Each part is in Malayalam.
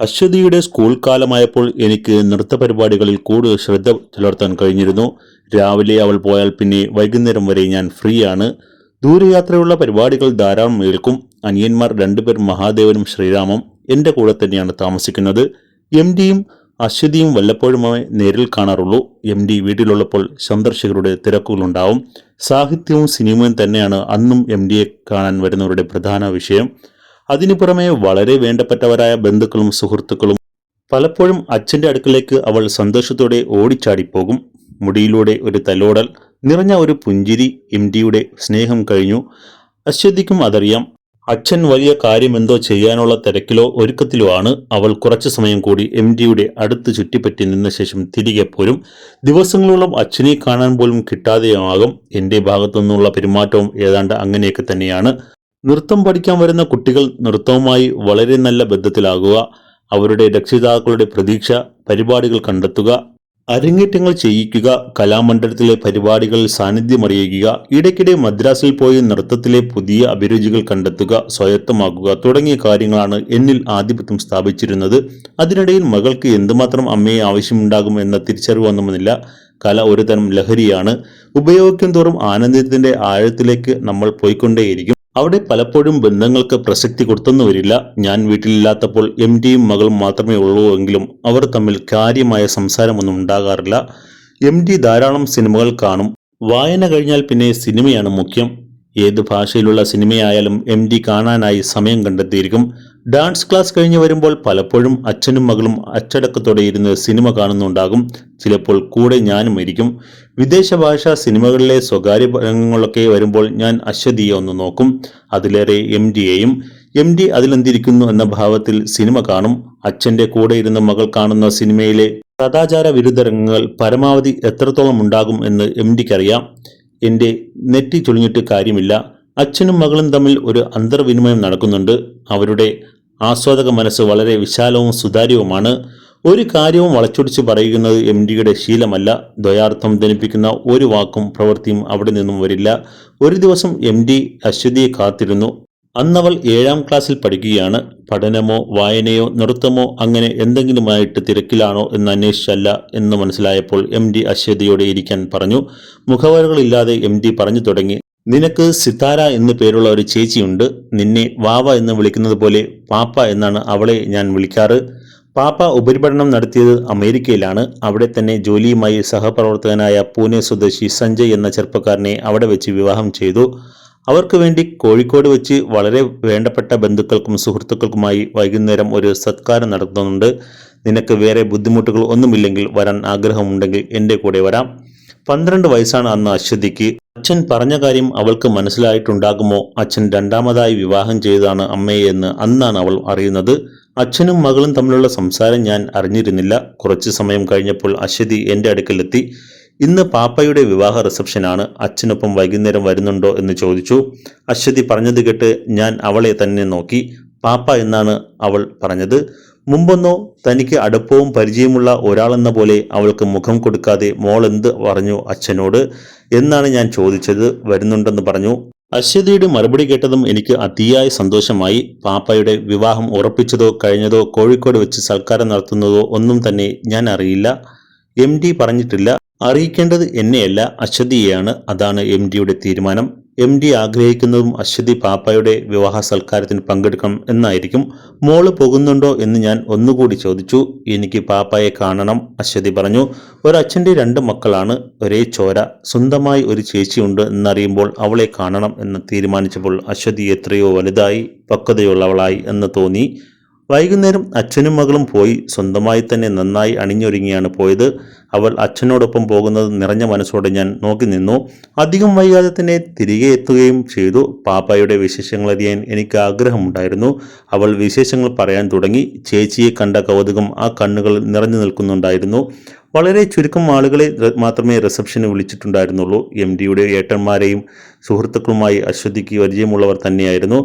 അശ്വതിയുടെ സ്കൂൾ കാലമായപ്പോൾ എനിക്ക് നൃത്ത പരിപാടികളിൽ കൂടുതൽ ശ്രദ്ധ പുലർത്താൻ കഴിഞ്ഞിരുന്നു. രാവിലെ അവൾ പോയാൽ പിന്നെ വൈകുന്നേരം വരെ ഞാൻ ഫ്രീ ആണ് ദൂരയാത്രയുള്ള പരിപാടികൾ ധാരാളം ഏൽക്കും. അനിയന്മാർ രണ്ടുപേർ മഹാദേവനും ശ്രീരാമം എന്റെ കൂടെ തന്നെയാണ് താമസിക്കുന്നത്. എം ഡിയും അശ്വതിയും വല്ലപ്പോഴുമായി നേരിൽ കാണാറുള്ളൂ. എം ഡി വീട്ടിലുള്ളപ്പോൾ സന്ദർശകരുടെ തിരക്കുകളുണ്ടാവും. സാഹിത്യവും സിനിമയും തന്നെയാണ് അന്നും എം ഡിയെ കാണാൻ വരുന്നവരുടെ പ്രധാന വിഷയം. അതിനു പുറമെ വളരെ വേണ്ടപ്പെട്ടവരായ ബന്ധുക്കളും സുഹൃത്തുക്കളും പലപ്പോഴും അച്ഛന്റെ അടുക്കലേക്ക് അവൾ സന്തോഷത്തോടെ ഓടിച്ചാടിപ്പോകും. മുടിയിലൂടെ ഒരു തലോടൽ നിറഞ്ഞ ഒരു പുഞ്ചിരി എം ഡിയുടെ സ്നേഹം കഴിഞ്ഞു. അശ്വതിക്കും അതറിയാം അച്ഛൻ വലിയ കാര്യമെന്തോ ചെയ്യാനുള്ള തിരക്കിലോ ഒരുക്കത്തിലോ ആണ്. അവൾ കുറച്ചു സമയം കൂടി എം ഡിയുടെ അടുത്ത് ചുറ്റിപ്പറ്റി നിന്ന ശേഷം തിരികെ പോരും. ദിവസങ്ങളോളം അച്ഛനെ കാണാൻ പോലും കിട്ടാതെയാകും. എന്റെ ഭാഗത്തുനിന്നുള്ള പെരുമാറ്റവും ഏതാണ്ട് അങ്ങനെയൊക്കെ തന്നെയാണ്. നൃത്തം പഠിക്കാൻ വരുന്ന കുട്ടികൾ നൃത്തവുമായി വളരെ നല്ല ബന്ധത്തിലാകുക അവരുടെ രക്ഷിതാക്കളുടെ പ്രതീക്ഷ പരിപാടികൾ കണ്ടെത്തുക അരങ്ങേറ്റങ്ങൾ ചെയ്യിക്കുക കലാമണ്ഡലത്തിലെ പരിപാടികളിൽ സാന്നിധ്യമറിയിക്കുക ഇടയ്ക്കിടെ മദ്രാസിൽ പോയി നൃത്തത്തിലെ പുതിയ അഭിരുചികൾ കണ്ടെത്തുക സ്വായത്തമാക്കുക തുടങ്ങിയ കാര്യങ്ങളാണ് എന്നിൽ ആധിപത്യം സ്ഥാപിച്ചിരുന്നത്. അതിനിടയിൽ മകൾക്ക് എന്തുമാത്രം അമ്മയെ ആവശ്യമുണ്ടാകും എന്ന തിരിച്ചറിവ് വന്നുമെന്നില്ല കല ഒരുതരം ലഹരിയാണ്. ഉപയോഗിക്കും തോറും ആനന്ദത്തിന്റെ ആഴത്തിലേക്ക് നമ്മൾ പോയിക്കൊണ്ടേയിരിക്കും. അവിടെ പലപ്പോഴും ബന്ധങ്ങൾക്ക് പ്രസക്തി കൊടുത്തെന്നു വരില്ല. ഞാൻ വീട്ടിലില്ലാത്തപ്പോൾ എം ഡിയും മകളും മാത്രമേ ഉള്ളൂ എങ്കിലും അവർ തമ്മിൽ കാര്യമായ സംസാരമൊന്നും ഉണ്ടാകാറില്ല. എം ഡി ധാരാളം സിനിമകൾ കാണും. വായന കഴിഞ്ഞാൽ പിന്നെ സിനിമയാണ് മുഖ്യം. ഏത് ഭാഷയിലുള്ള സിനിമയായാലും എം ഡി കാണാനായി സമയം കണ്ടെത്തിയിരിക്കും. ഡാൻസ് ക്ലാസ് കഴിഞ്ഞ് വരുമ്പോൾ പലപ്പോഴും അച്ഛനും മകളും അച്ചടക്കത്തോടെ ഇരുന്ന് സിനിമ കാണുന്നുണ്ടാകും. ചിലപ്പോൾ കൂടെ ഞാനും ഇരിക്കും വിദേശ ഭാഷാ സിനിമകളിലെ സ്വകാര്യ രംഗങ്ങളൊക്കെ വരുമ്പോൾ ഞാൻ അശ്വതിയെ ഒന്ന് നോക്കും. അതിലേറെ എം ഡിയെയും എം ഡി അതിലെന്തിരിക്കുന്നു എന്ന ഭാവത്തിൽ സിനിമ കാണും. അച്ഛന്റെ കൂടെ ഇരുന്ന് മകൾ കാണുന്ന സിനിമയിലെ സദാചാര വിരുദ്ധ രംഗങ്ങൾ പരമാവധി എത്രത്തോളം ഉണ്ടാകും എന്ന് എം ഡിക്കറിയാം. എന്റെ നെറ്റി ചുളിഞ്ഞിട്ട് കാര്യമില്ല. അച്ഛനും മകളും തമ്മിൽ ഒരു അന്തർവിനിമയം നടക്കുന്നുണ്ട്. അവരുടെ ആസ്വാദക മനസ്സ് വളരെ വിശാലവും സുതാര്യവുമാണ്. ഒരു കാര്യവും വളച്ചൊടിച്ച് പറയുന്നത് എം ഡിയുടെ ശീലമല്ല. ദ്വയാർത്ഥം ധനിപ്പിക്കുന്ന ഒരു വാക്കും പ്രവൃത്തിയും അവിടെ നിന്നും വരില്ല. ഒരു ദിവസം എം ഡി അശ്വതിയെ കാത്തിരുന്നു. അന്നവൾ ഏഴാം ക്ലാസ്സിൽ പഠിക്കുകയാണ്. പഠനമോ വായനയോ നൃത്തമോ അങ്ങനെ എന്തെങ്കിലുമായിട്ട് തിരക്കിലാണോ എന്ന് അന്വേഷിച്ചല്ല എന്ന് മനസ്സിലായപ്പോൾ എം ഡി അശ്വതിയോടെ ഇരിക്കാൻ പറഞ്ഞു. മുഖവരകളില്ലാതെ എം ഡി പറഞ്ഞു തുടങ്ങി. നിനക്ക് സിതാര എന്നു പേരുള്ള ഒരു ചേച്ചിയുണ്ട്. നിന്നെ വാവ എന്ന് വിളിക്കുന്നത് പോലെ പാപ്പ എന്നാണ് അവളെ ഞാൻ വിളിക്കാറ്. പാപ്പ ഉപരിപഠനം നടത്തിയത് അമേരിക്കയിലാണ്. അവിടെ തന്നെ ജോലിയുമായി സഹപ്രവർത്തകനായ പൂനെ സ്വദേശി സഞ്ജയ് എന്ന ചെറുപ്പക്കാരനെ അവിടെ വെച്ച് വിവാഹം ചെയ്തു. അവർക്ക് വേണ്ടി കോഴിക്കോട് വെച്ച് വളരെ വേണ്ടപ്പെട്ട ബന്ധുക്കൾക്കും സുഹൃത്തുക്കൾക്കുമായി വൈകുന്നേരം ഒരു സത്കാരം നടത്തുന്നുണ്ട്. നിനക്ക് വേറെ ബുദ്ധിമുട്ടുകൾ ഒന്നുമില്ലെങ്കിൽ വരാൻ ആഗ്രഹമുണ്ടെങ്കിൽ എന്റെ കൂടെ വരാം. പന്ത്രണ്ട് വയസ്സാണ് അന്ന് അശ്വതിക്ക്. അച്ഛൻ പറഞ്ഞ കാര്യം അവൾക്ക് മനസ്സിലായിട്ടുണ്ടാകുമോ? അച്ഛൻ രണ്ടാമതായി വിവാഹം ചെയ്തതാണ് അമ്മയെ എന്ന് അന്നാണ് അവൾ അറിയുന്നത്. അച്ഛനും മകളും തമ്മിലുള്ള സംസാരം ഞാൻ അറിഞ്ഞിരുന്നില്ല. കുറച്ച് സമയം കഴിഞ്ഞപ്പോൾ അശ്വതി എന്റെ അടുക്കലെത്തി. ഇന്ന് പാപ്പയുടെ വിവാഹ റിസപ്ഷനാണ്. അച്ഛനൊപ്പം വൈകുന്നേരം വരുന്നുണ്ടോ എന്ന് ചോദിച്ചു. അശ്വതി പറഞ്ഞത് കേട്ട് ഞാൻ അവളെ തന്നെ നോക്കി. പാപ്പ എന്നാണ് അവൾ പറഞ്ഞത്. മുമ്പൊന്നോ തനിക്ക് അടുപ്പവും പരിചയമുള്ള ഒരാളെന്ന പോലെ അവൾക്ക് മുഖം കൊടുക്കാതെ മോൾ എന്ത് പറഞ്ഞു അച്ഛനോട് എന്നാണ് ഞാൻ ചോദിച്ചത് വരുന്നുണ്ടെന്ന് പറഞ്ഞു. അശ്വതിയുടെ മറുപടി കേട്ടതും എനിക്ക് അതിയായ സന്തോഷമായി. പാപ്പയുടെ വിവാഹം ഉറപ്പിച്ചതോ കഴിഞ്ഞതോ കോഴിക്കോട് വെച്ച് സൽക്കാരം നടത്തുന്നതോ ഒന്നും തന്നെ ഞാൻ അറിയില്ല. എം പറഞ്ഞിട്ടില്ല. അറിയിക്കേണ്ടത് എന്നെയല്ല അശ്വതിയെയാണ്. അതാണ് എം ഡിയുടെ തീരുമാനം. എം ഡി ആഗ്രഹിക്കുന്നതും അശ്വതി പാപ്പയുടെ വിവാഹ സൽക്കാരത്തിന് പങ്കെടുക്കണം എന്നായിരിക്കും. മോൾ പോകുന്നുണ്ടോ എന്ന് ഞാൻ ഒന്നുകൂടി ചോദിച്ചു. എനിക്ക് പാപ്പയെ കാണണം അശ്വതി പറഞ്ഞു. ഒരച്ഛന്റെ രണ്ട് മക്കളാണ്. ഒരേ ചോര. സ്വന്തമായി ഒരു ചേച്ചിയുണ്ട് എന്നറിയുമ്പോൾ അവളെ കാണണം എന്ന് തീരുമാനിച്ചപ്പോൾ അശ്വതി എത്രയോ വലുതായി പക്വതയുള്ളവളായി എന്ന് തോന്നി. വൈകുന്നേരം അച്ഛനും മകളും പോയി സ്വന്തമായി തന്നെ നന്നായി അണിഞ്ഞൊരുങ്ങിയാണ് പോയത്. അവൾ അച്ഛനോടൊപ്പം പോകുന്നത് നിറഞ്ഞ മനസ്സോടെ ഞാൻ നോക്കി നിന്നു. അധികം വൈകാതെ തന്നെ തിരികെ എത്തുകയും ചെയ്തു. പാപ്പയുടെ വിശേഷങ്ങൾ അറിയാൻ എനിക്ക് ആഗ്രഹമുണ്ടായിരുന്നു. അവൾ വിശേഷങ്ങൾ പറയാൻ തുടങ്ങി. ചേച്ചിയെ കണ്ട കൗതുകം ആ കണ്ണുകളിൽ നിറഞ്ഞു നിൽക്കുന്നുണ്ടായിരുന്നു. വളരെ ചുരുക്കം ആളുകളെ മാത്രമേ റിസപ്ഷന് വിളിച്ചിട്ടുണ്ടായിരുന്നുള്ളൂ. എം ഡിയുടെ ഏട്ടന്മാരെയും സുഹൃത്തുക്കളുമായി അശ്വതിക്ക് പരിചയമുള്ളവർ തന്നെയായിരുന്നു.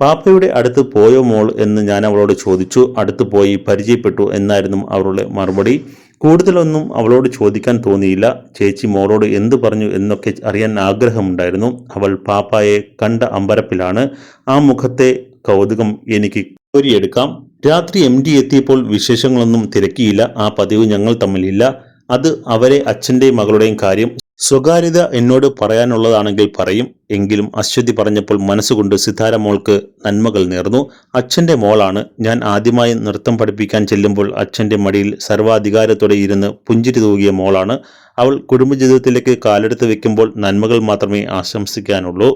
പാപ്പയുടെ അടുത്ത് പോയോ മോൾ എന്ന് ഞാൻ അവളോട് ചോദിച്ചു. അടുത്ത് പോയി പരിചയപ്പെട്ടു എന്നായിരുന്നു അവളുടെ മറുപടി. കൂടുതലൊന്നും അവളോട് ചോദിക്കാൻ തോന്നിയില്ല. ചേച്ചി മോളോട് എന്തു പറഞ്ഞു എന്നൊക്കെ അറിയാൻ ആഗ്രഹമുണ്ടായിരുന്നു. അവൾ പാപ്പായെ കണ്ട അമ്പരപ്പിലാണ്. ആ മുഖത്തെ കൗതുകം എനിക്ക് കോരിയെടുക്കാം. രാത്രി എം ഡി എത്തിയപ്പോൾ വിശേഷങ്ങളൊന്നും തിരക്കിയില്ല. ആ പതിവ് ഞങ്ങൾ തമ്മിലില്ല. അത് അവരെ അച്ഛന്റെയും മകളുടെയും കാര്യം സ്വകാര്യത എന്നോട് പറയാനുള്ളതാണെങ്കിൽ പറയും. എങ്കിലും അശ്വതി പറഞ്ഞപ്പോൾ മനസ്സുകൊണ്ട് സിതാര മോൾക്ക് നന്മകൾ നേർന്നു. അച്ഛന്റെ മോളാണ്. ഞാൻ ആദ്യമായി നൃത്തം പഠിപ്പിക്കാൻ ചെല്ലുമ്പോൾ അച്ഛന്റെ മടിയിൽ സർവാധികാരത്തോടെ ഇരുന്ന് പുഞ്ചിരി തൂകിയ മോളാണ്. അവൾ കുടുംബജീവിതത്തിലേക്ക് കാലെടുത്ത് വെക്കുമ്പോൾ നന്മകൾ മാത്രമേ ആശംസിക്കാനുള്ളൂ.